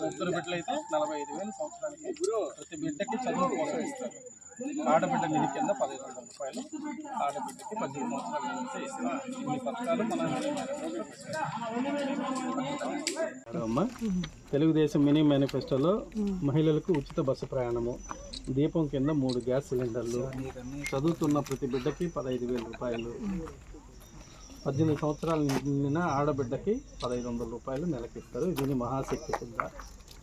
ముగ్గురు బిడ్డలు అయితే నలభై ఐదు వేలు. సంవత్సరానికి ప్రతి బిడ్డకి చదువు కోసం ఇస్తారు ఆడబిడ్డ నిధి కింద పదిహేను వందల రూపాయలు ఆడబిడ్డకి పద్దెనిమిది సంవత్సరాల నుంచి ఇస్తారు ఇన్ని పథకాలు మన తెలుగుదేశం మినీ మేనిఫెస్టోలో మహిళలకు ఉచిత బస్సు ప్రయాణము దీపం కింద మూడు గ్యాస్ సిలిండర్లు చదువుతున్న ప్రతి బిడ్డకి పదహైదు వేల రూపాయలు పద్దెనిమిది సంవత్సరాలు నిండిన ఆడబిడ్డకి పదహైదు వందల రూపాయలు నెలకిస్తారు. ఇది మహాశక్తి కింద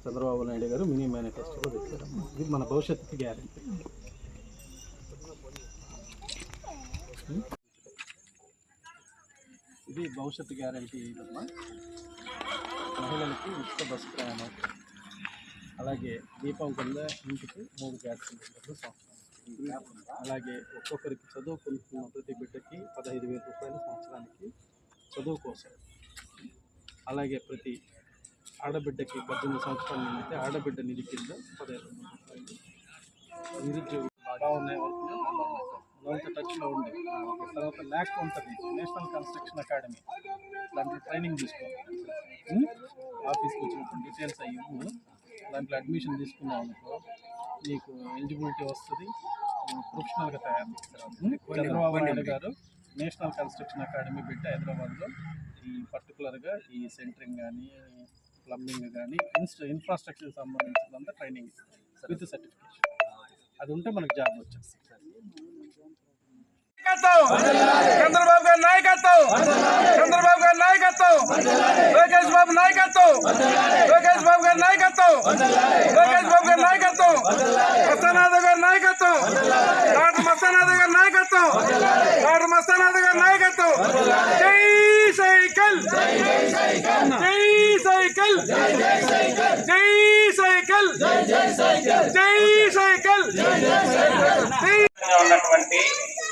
చంద్రబాబు నాయుడు గారు మినీ మేనిఫెస్టోలో తెచ్చారమ్మా ఇది మన భవిష్యత్తుకి గ్యారంటీ. ఇది భవిష్యత్తు గ్యారంటీ ఇదమ్మా. మహిళలకి ఉచిత బస్సు ప్రయాణం. అలాగే దీపం కింద ఇంటికి మూడు గ్యాస్ సిలిండర్లు అలాగే ఒక్కొక్కరికి చదువుకుంటున్న ప్రతి బిడ్డకి పదహైదు వేల రూపాయలు సంవత్సరానికి చదువు కోసం. అలాగే ప్రతి ఆడబిడ్డకి పద్దెనిమిది సంవత్సరాల నిండితే ఆడబిడ్డ నిధి కింద పదహైదు వందల రూపాయలు. నిరుద్యోగులు బాగా ఉన్నాయి వరకు లోన్తో టచ్లో ఉండి తర్వాత ల్యాక్ ఉంటుంది నేషనల్ కన్స్ట్రక్షన్ అకాడమీ. దాంట్లో ట్రైనింగ్ తీసుకోవాలి. ఆఫీస్కి వచ్చినప్పుడు డీటెయిల్స్ అయ్యి దాంట్లో అడ్మిషన్ తీసుకున్నాం అనుకో. నీకు ఎలిజిబిలిటీ వస్తుంది. ప్రొఫెషనల్గా తయారు చేస్తారు? చంద్రబాబు నాయుడు గారు నేషనల్ కన్స్ట్రక్షన్ అకాడమీ పెట్టి హైదరాబాద్లో ఈ పర్టికులర్గా ఈ సెంటరింగ్ కానీ ప్లంబింగ్ కానీ ఇన్స్ట ఇన్ఫ్రాస్ట్రక్చర్ సంబంధించినంత ట్రైనింగ్ విత్ సర్టిఫికేషన్ అది ఉంటే మనకు జాబ్ వచ్చేస్తుంది చంద్రబాబు గారి నాయకత్వం! చంద్రబాబు గారి నాయకత్వం! లోకేష్ బాబు నాయకత్వం! లోకేష్ బాబు గారి నాయకత్వం లోకేష్ బాబు గారి నాయకత్వం మస్తానాథ గారి నాయకత్వం డాక్టర్ మస్తానాథ గారి నాయకత్వం డాక్టర్ మస్తానాథ గారి జై సైకిల్! జై సైకిల్! జై సైకిల్! జై సైకిల్! జై సైకిల్ ఉన్నటువంటి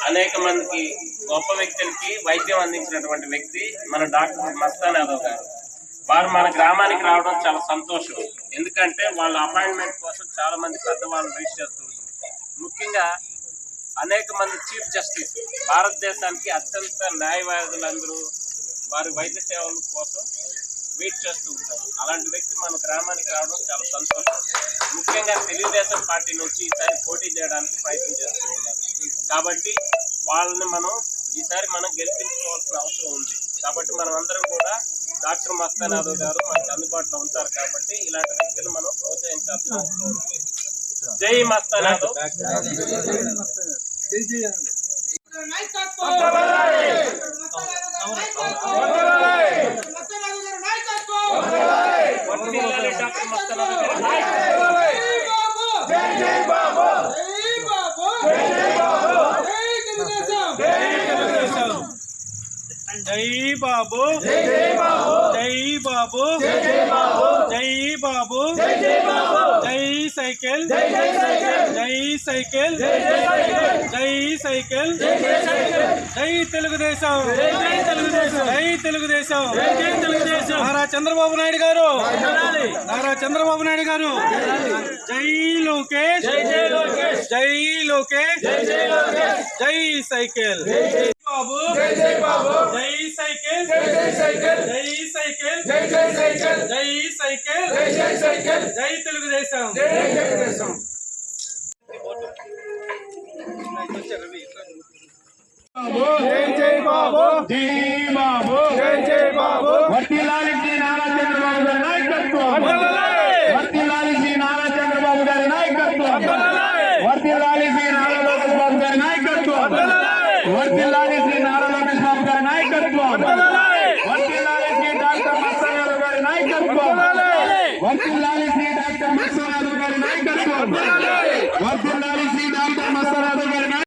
అనేక మందికి గొప్ప వ్యక్తులకి వైద్యం అందించినటువంటి వ్యక్తి మన డాక్టర్ మస్తాన్ యాదవ్ గారు. వారు మన గ్రామానికి రావడం చాలా సంతోషం. ఎందుకంటే వాళ్ళ అపాయింట్మెంట్ కోసం చాలా మంది పెద్దవాళ్ళు వెయిట్ చేస్తుంటారు ముఖ్యంగా అనేక మంది చీఫ్ జస్టిస్ భారతదేశానికి అత్యంత న్యాయవాదులందరూ వారి వైద్య సేవల కోసం వెయిట్ చేస్తూ ఉంటారు. అలాంటి వ్యక్తి మన గ్రామానికి రావడం చాలా సంతోషం. ముఖ్యంగా తెలుగుదేశం పార్టీ నుంచి ఈసారి పోటీ చేయడానికి ప్రయత్నం చేస్తూ ఉన్నారు. కాబట్టి వాళ్ళని మనం ఈసారి మనం గెలిపించుకోవాల్సిన అవసరం ఉంది. కాబట్టి మనం అందరం కూడా డాక్టర్ మస్తానాథ్ గారు మనకి అందుబాటులో ఉంటారు కాబట్టి ఇలాంటి వ్యక్తులు మనం ప్రోత్సహించాల్సిన అవసరం ఉంది. జై మస్తానాథ్. వర్ధిల్లాలి డాక్టర్ మస్తానాథ్ గారి జై బాబు జై బాబు జై బాబు జై బాబు జై సైకిల్ జై సైకిల్ జై సైకిల్. జై తెలుగుదేశం. జై తెలుగుదేశం. జై తెలుగుదేశం. జై తెలుగుదేశం. నారా చంద్రబాబు నాయుడు గారు. నారా చంద్రబాబు నాయుడు గారు. జై లోకేష్. జై జై లోకేష్. జై లోకేష్. జై జై లోకేష్. జై సైకిల్. బాబు. జై జై బాబు. జై సైకిల్. జై జై సైకిల్. జై సైకిల్. జై జై సైకిల్. జై సైకిల్. జై జై సైకిల్. జై తెలుగుదేశం. జై జై బాబు. జై బాబు. జై జై బాబు వట్టిలాలి శ్రీ డాక్టర్ మత్స్య గారి నాయకత్వం.